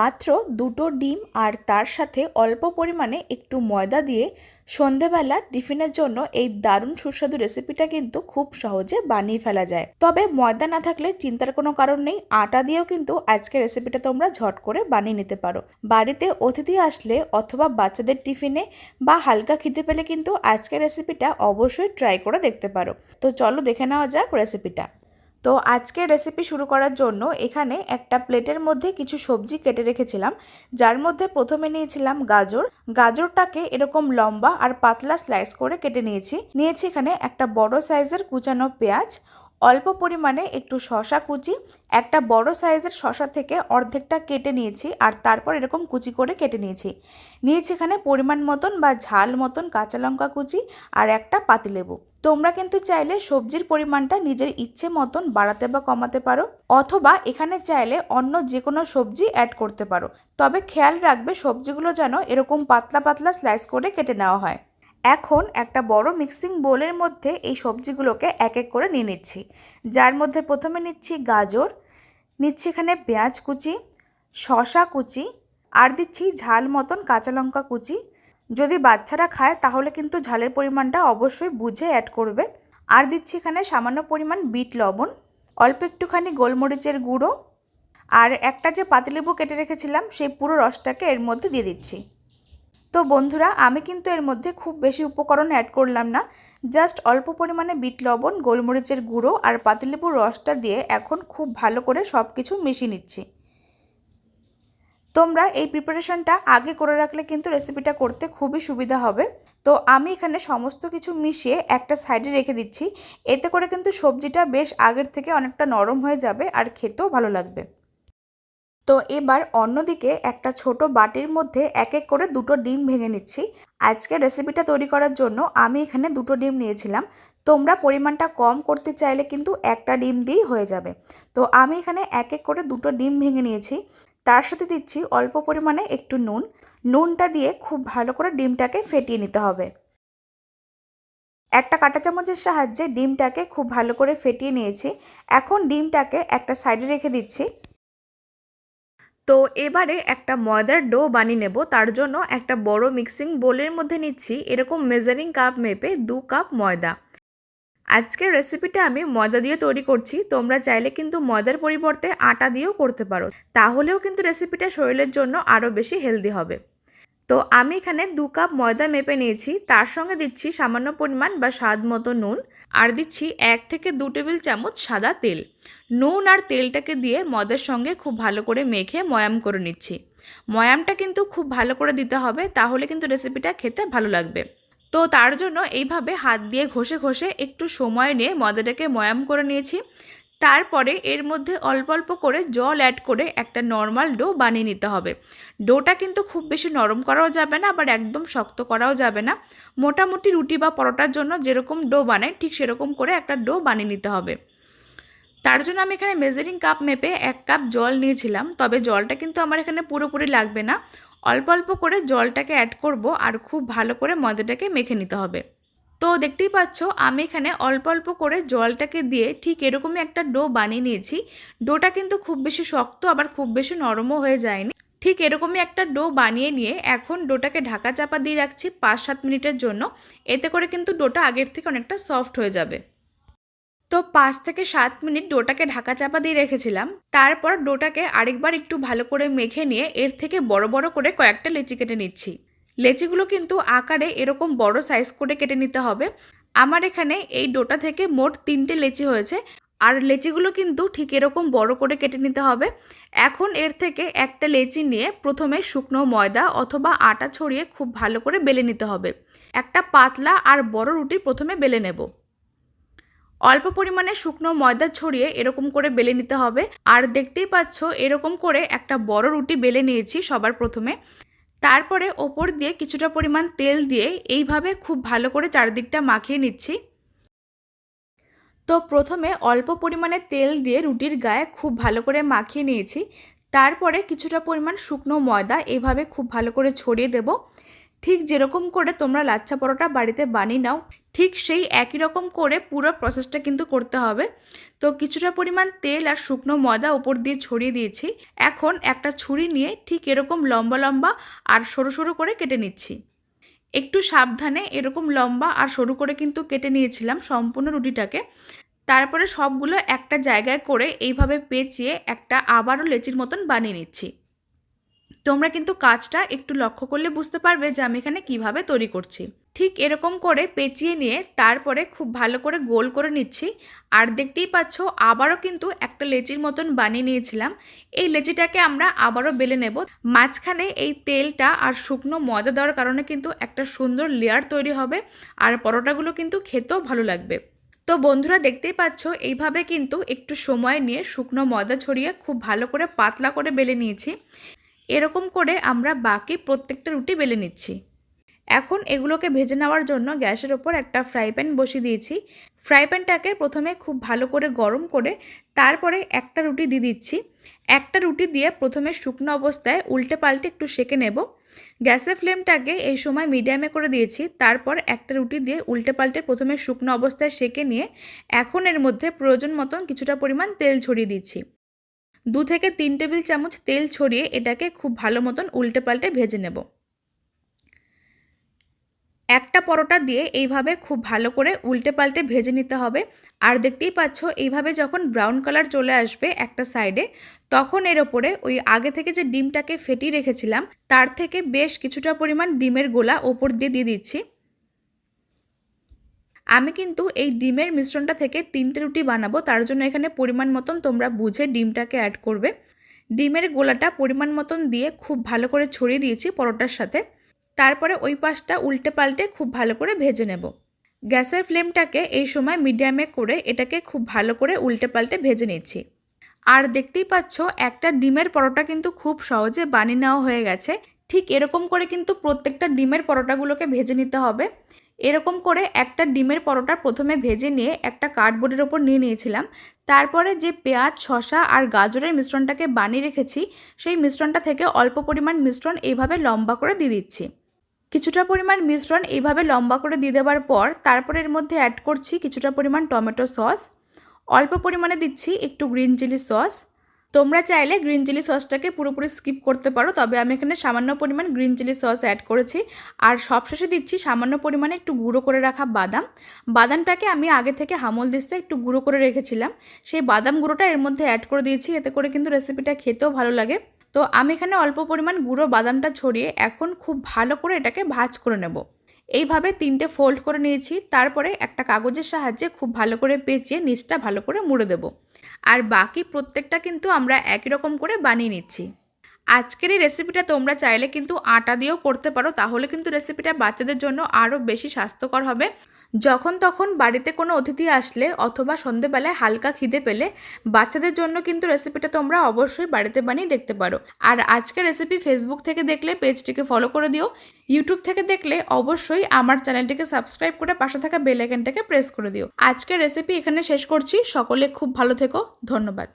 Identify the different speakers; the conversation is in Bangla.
Speaker 1: মাত্র দুটো ডিম আর তার সাথে অল্প পরিমাণে একটু ময়দা দিয়ে সন্ধেবেলা টিফিনের জন্য এই দারুণ সুস্বাদু রেসিপিটা কিন্তু খুব সহজে বানিয়ে ফেলা যায়। তবে ময়দা না থাকলে চিন্তার কোনো কারণ নেই, আটা দিয়েও কিন্তু আজকে রেসিপিটা তোমরা ঝট করে বানিয়ে নিতে পারো। বাড়িতে অতিথি আসলে অথবা বাচ্চাদের টিফিনে বা হালকা খিদে পেলে কিন্তু আজকের রেসিপিটা অবশ্যই ট্রাই করে দেখতে পারো। তো চলো দেখে নেওয়া যাক রেসিপিটা তো আজকের রেসিপি শুরু করার জন্য এখানে একটা প্লেটের মধ্যে কিছু সবজি কেটে রেখেছিলাম, যার মধ্যে প্রথমে নিয়েছিলাম গাজর। গাজরটাকে এরকম লম্বা আর পাতলা স্লাইস করে কেটে নিয়েছি। নিয়েছি এখানে একটা বড় সাইজের কুচানো পেঁয়াজ, অল্প পরিমাণে একটু শশা কুচি, একটা বড় সাইজের শশা থেকে অর্ধেকটা কেটে নিয়েছি আর তারপর এরকম কুচি করে কেটে নিয়েছি। নিয়েছি এখানে পরিমাণ মতন বা ঝাল মতন কাঁচা লঙ্কা কুচি আর একটা পাতিলেবু। তোমরা কিন্তু চাইলে সবজির পরিমাণটা নিজের ইচ্ছে মতন বাড়াতে বা কমাতে পারো, অথবা এখানে চাইলে অন্য যে কোনো সবজি অ্যাড করতে পারো। তবে খেয়াল রাখবে সবজিগুলো যেন এরকম পাতলা পাতলা স্লাইস করে কেটে নেওয়া হয়। এখন একটা বড় মিক্সিং বোলের মধ্যে এই সবজিগুলোকে এক এক করে নিয়ে নিচ্ছি। যার মধ্যে প্রথমে নিচ্ছি গাজর, নিচ্ছি এখানে পেঁয়াজ কুচি শশা কুচি, আর দিচ্ছি ঝাল মতন কাঁচা লঙ্কা কুচি যদি বাচ্চারা খায়, তাহলে কিন্তু ঝালের পরিমাণটা অবশ্যই বুঝে অ্যাড করবে। আর দিচ্ছি এখানে সামান্য পরিমাণ বিট লবণ, অল্প একটুখানি গোলমরিচের গুঁড়ো, আর একটা যে পাতিলেবু কেটে রেখেছিলাম, সেই পুরো রসটাকে এর মধ্যে দিয়ে দিচ্ছি। তো বন্ধুরা, আমি কিন্তু এর মধ্যে খুব বেশি উপকরণ অ্যাড করলাম না জাস্ট অল্প পরিমাণে বিট লবণ, গোলমরিচের গুঁড়ো আর পাতিলেবুর রসটা দিয়ে এখন খুব ভালো করে সব কিছু মিশিয়ে নিচ্ছি। তোমরা এই প্রিপারেশনটা আগে করে রাখলে কিন্তু রেসিপিটা করতে খুবই সুবিধা হবে। তো আমি এখানে সমস্ত কিছু মিশিয়ে একটা সাইডে রেখে দিচ্ছি। এতে করে কিন্তু সবজিটা বেশ আগের থেকে অনেকটা নরম হয়ে যাবে আর খেতেও ভালো লাগবে। তো এবার অন্যদিকে একটা ছোট বাটির মধ্যে এক এক করে দুটো ডিম ভেঙে নিচ্ছি। আজকে রেসিপিটা তৈরি করার জন্য আমি এখানে দুটো ডিম নিয়েছিলাম। তোমরা পরিমাণটা কম করতে চাইলে কিন্তু একটা ডিম দিয়েই হয়ে যাবে। তো আমি এখানে এক এক করে দুটো ডিম ভেঙে নিয়েছি। তার সাথে দিচ্ছি অল্প পরিমাণে একটু নুন। নুনটা দিয়ে খুব ভালো করে ডিমটাকে ফেটিয়ে নিতে হবে। একটা কাঁটা চামচের সাহায্যে ডিমটাকে খুব ভালো করে ফেটিয়ে নিয়েছি। এখন ডিমটাকে একটা সাইডে রেখে দিচ্ছি। তো এবারে একটা ময়দার ডো বানিয়ে নেব। তার জন্য একটা বড় মিক্সিং বোলের মধ্যে নিচ্ছি। এরকম মেজারিং কাপ মেপে দু কাপ ময়দা। আজকের রেসিপিটা আমি ময়দা দিয়ে তৈরি করছি। তোমরা চাইলে কিন্তু ময়দার পরিবর্তে আটা দিয়েও করতে পারো। তাহলেও কিন্তু রেসিপিটা শরীরের জন্য আরও বেশি হেলদি হবে। তো আমি এখানে দু কাপ ময়দা মেপে নিয়েছি। তার সঙ্গে দিচ্ছি সামান্য পরিমাণ বা স্বাদ মতো নুন। আর দিচ্ছি এক থেকে দু টেবিল চামচ সাদা তেল। নুন আর তেলটাকে দিয়ে ময়দার সঙ্গে খুব ভালো করে মেখে ময়াম করে নিচ্ছি। ময়ামটা কিন্তু খুব ভালো করে দিতে হবে। তাহলে কিন্তু রেসিপিটা খেতে ভালো লাগবে। তো তার জন্য এইভাবে হাত দিয়ে ঘষে ঘষে একটু সময় নিয়ে ময়দাটাকে ময়াম করে নিয়েছি। তারপরে এর মধ্যে অল্প অল্প করে জল অ্যাড করে একটা নর্মাল ডো বানিয়ে নিতে হবে। ডোটা কিন্তু খুব বেশি নরম করাও যাবে না, আবার একদম শক্ত করাও যাবে না। মোটামুটি রুটি বা পরোটার জন্য যেরকম ডো বানায়, ঠিক সেরকম করে একটা ডো বানিয়ে নিতে হবে। তার জন্য আমি এখানে মেজারিং কাপ মেপে এক কাপ জল নিয়েছিলাম, তবে জলটা কিন্তু আমার এখানে পুরোপুরি লাগবে না। অল্প অল্প করে জলটাকে অ্যাড করব আর খুব ভালো করে ময়দাটাকে মেখে নিতে হবে। তো দেখতেই পাচ্ছ, আমি এখানে অল্প অল্প করে জলটাকে দিয়ে ঠিক এরকমই একটা ডো বানিয়ে নিয়েছি। ডোটা কিন্তু খুব বেশি শক্ত, আবার খুব বেশি নরমও হয়ে যায়নি। ঠিক এরকমই একটা ডো বানিয়ে নিয়ে এখন ডোটাকে ঢাকা চাপা দিয়ে রাখছি পাঁচ সাত মিনিটের জন্য। এতে করে কিন্তু ডোটা আগের থেকে অনেকটা সফট হয়ে যাবে। তো পাঁচ থেকে সাত মিনিট ডোটাকে ঢাকা চাপা দিয়ে রেখেছিলাম। তারপর ডোটাকে আরেকবার একটু ভালো করে মেখে নিয়ে এর থেকে বড় বড় করে কয়েকটা লেচি কেটে নিচ্ছি। লেচিগুলো কিন্তু আকারে এরকম বড় সাইজ করে কেটে নিতে হবে। আমার এখানে এই ডোটা থেকে মোট তিনটে লেচি হয়েছে। আর লেচিগুলো কিন্তু ঠিক এরকম বড় করে কেটে নিতে হবে। এখন এর থেকে একটা লেচি নিয়ে প্রথমে শুকনো ময়দা অথবা আটা ছড়িয়ে খুব ভালো করে বেলে নিতে হবে। একটা পাতলা আর বড় রুটি প্রথমে বেলে নেব। অল্প পরিমাণে শুকনো ময়দা ছড়িয়ে এরকম করে বেলে নিতে হবে। আর দেখতেই পাচ্ছ, এরকম করে একটা বড় রুটি বেলে নিয়েছি সবার প্রথমে। তারপরে ওপর দিয়ে কিছুটা পরিমাণ তেল দিয়ে এইভাবে খুব ভালো করে চারদিকটা মাখিয়ে নিচ্ছি। তো প্রথমে অল্প পরিমাণে তেল দিয়ে রুটির গায়ে খুব ভালো করে মাখিয়ে নিয়েছি। তারপরে কিছুটা পরিমাণ শুকনো ময়দা এইভাবে খুব ভালো করে ছড়িয়ে দেব। ঠিক যেরকম করে তোমরা লাচ্ছা পরোটা বাড়িতে বানিয়ে নাও, ঠিক সেই একই রকম করে পুরো প্রসেসটা কিন্তু করতে হবে। তো কিছুটা পরিমাণ তেল আর শুকনো ময়দা ওপর দিয়ে ছড়িয়ে দিয়েছি। এখন একটা ছুরি নিয়ে ঠিক এরকম লম্বা লম্বা আর সরু সরু করে কেটে নিচ্ছি। একটু সাবধানে এরকম লম্বা আর সরু করে কিন্তু কেটে নিয়েছিলাম সম্পূর্ণ রুটিটাকে। তারপরে সবগুলো একটা জায়গায় করে এইভাবে পেঁচিয়ে একটা আবারও লেচির মতন বানিয়ে নিচ্ছি। তোমরা কিন্তু কাজটা একটু লক্ষ্য করলে বুঝতে পারবে যে আমি এখানে কীভাবে তৈরি করছি। ঠিক এরকম করে পেঁচিয়ে নিয়ে তারপরে খুব ভালো করে গোল করে নিচ্ছি। আর দেখতেই পাচ্ছ, আবারও কিন্তু একটা লেচির মতন বানিয়ে নিয়েছিলাম। এই লেচিটাকে আমরা আবারও বেলে নেব। মাঝখানে এই তেলটা আর শুকনো ময়দা দেওয়ার কারণে কিন্তু একটা সুন্দর লেয়ার তৈরি হবে। আর পরোটাগুলো কিন্তু খেতেও ভালো লাগবে। তো বন্ধুরা, দেখতেই পাচ্ছ, এইভাবে কিন্তু একটু সময় নিয়ে শুকনো ময়দা ছড়িয়ে খুব ভালো করে পাতলা করে বেলে নিয়েছি। এরকম করে আমরা বাকি প্রত্যেকটা রুটি বেলে নিচ্ছি। এখন এগুলোকে ভেজে নেওয়ার জন্য গ্যাসের ওপর একটা ফ্রাই প্যান বসিয়ে দিয়েছি। ফ্রাই প্যানটাকে প্রথমে খুব ভালো করে গরম করে তারপরে একটা রুটি দিয়ে দিচ্ছি। একটা রুটি দিয়ে প্রথমে শুকনো অবস্থায় উল্টে পাল্টে একটু সেকে নেব। গ্যাসের ফ্লেমটাকে এই সময় মিডিয়ামে করে দিয়েছি। তারপর একটা রুটি দিয়ে উল্টে পাল্টে প্রথমে শুকনো অবস্থায় সেকে নিয়ে এখন এর মধ্যে প্রয়োজন মতন কিছুটা পরিমাণ তেল ছড়িয়ে দিচ্ছি। দু থেকে তিন টেবিল চামচ তেল ছড়িয়ে এটাকে খুব ভালো মতন উল্টে পাল্টে ভেজে নেব। একটা পরোটা দিয়ে এইভাবে খুব ভালো করে উল্টে পাল্টে ভেজে নিতে হবে। আর দেখতেই পাচ্ছ, এইভাবে যখন ব্রাউন কালার চলে আসবে একটা সাইডে, তখন এর ওপরে ওই আগে থেকে যে ডিমটাকে ফেটিয়ে রেখেছিলাম, তার থেকে বেশ কিছুটা পরিমাণ ডিমের গোলা ওপর দিয়ে দিয়ে দিচ্ছি। আমি কিন্তু এই ডিমের মিশ্রণটা থেকে তিনটে রুটি বানাবো, তার জন্য এখানে পরিমাণ মতন তোমরা বুঝে ডিমটাকে অ্যাড করবে। ডিমের গোলাটা পরিমাণ মতন দিয়ে খুব ভালো করে ছড়িয়ে দিয়েছি পরোটার সাথে। তারপরে ওই পাশটা উল্টে পাল্টে খুব ভালো করে ভেজে নেব। গ্যাসের ফ্লেমটাকে এই সময় মিডিয়ামে করে এটাকে খুব ভালো করে উল্টে পাল্টে ভেজে নিচ্ছি। আর দেখতেই পাচ্ছ, একটা ডিমের পরোটা কিন্তু খুব সহজে বানিয়ে নেওয়া হয়ে গেছে। ঠিক এরকম করে কিন্তু প্রত্যেকটা ডিমের পরোটাগুলোকে ভেজে নিতে হবে। এরকম করে একটা ডিমের পরোটা প্রথমে ভেজে নিয়ে একটা কার্ডবোর্ডের ওপর নিয়ে নিয়েছিলাম। তারপরে যে পেঁয়াজ শশা আর গাজরের মিশ্রণটাকে বানিয়ে রেখেছি, সেই মিশ্রণটা থেকে অল্প পরিমাণ মিশ্রণ এইভাবে লম্বা করে দিয়ে দিচ্ছি। কিছুটা পরিমাণ মিশ্রণ এইভাবে লম্বা করে দিয়ে দেওয়ার পর তারপর এর মধ্যে অ্যাড করছি কিছুটা পরিমাণ টমেটো সস। অল্প পরিমাণে দিচ্ছি একটু গ্রিন চিলি সস তোমরা চাইলে গ্রিন চিলি সসটাকে পুরোপুরি স্কিপ করতে পারো, তবে আমি এখানে সামান্য পরিমাণ গ্রিন চিলি সস অ্যাড করেছি। আর সবশেষে দিচ্ছি সামান্য পরিমাণে একটু গুঁড়ো করে রাখা বাদাম। বাদামটাকে আমি আগে থেকে হামল দিস্তে একটু গুঁড়ো করে রেখেছিলাম। সেই বাদাম গুঁড়োটা এর মধ্যে অ্যাড করে দিয়েছি, এতে করে কিন্তু রেসিপিটা খেতেও ভালো লাগে। তো আমি এখানে অল্প পরিমাণ গুঁড়ো বাদামটা ছড়িয়ে এখন খুব ভালো করে এটাকে ভাজ করে নেব। এইভাবে তিনটে ফোল্ড করে নিয়েছি, তারপরে একটা কাগজের সাহায্যে খুব ভালো করে পেঁচিয়ে নিচটা ভালো করে মুড়ে দেব। আর বাকি প্রত্যেকটা কিন্তু আমরা একই রকম করে বানিয়ে নিচ্ছি। আজকের এই রেসিপিটা তোমরা চাইলে কিন্তু আটা দিয়েও করতে পারো। তাহলে কিন্তু রেসিপিটা বাচ্চাদের জন্য আরও বেশি স্বাস্থ্যকর হবে। যখন তখন বাড়িতে কোনো অতিথি আসলে অথবা সন্ধেবেলায় হালকা খিদে পেলে বাচ্চাদের জন্য কিন্তু রেসিপিটা তোমরা অবশ্যই বাড়িতে বানিয়ে দেখতে পারো। আর আজকের রেসিপি ফেসবুক থেকে দেখলে পেজটিকে ফলো করে দিও। ইউটিউব থেকে দেখলে অবশ্যই আমার চ্যানেলটিকে সাবস্ক্রাইব করে পাশে থাকা বেল আইকনটাকে প্রেস করে দিও। আজকের রেসিপি এখানে শেষ করছি। সকলে খুব ভালো থেকো। ধন্যবাদ।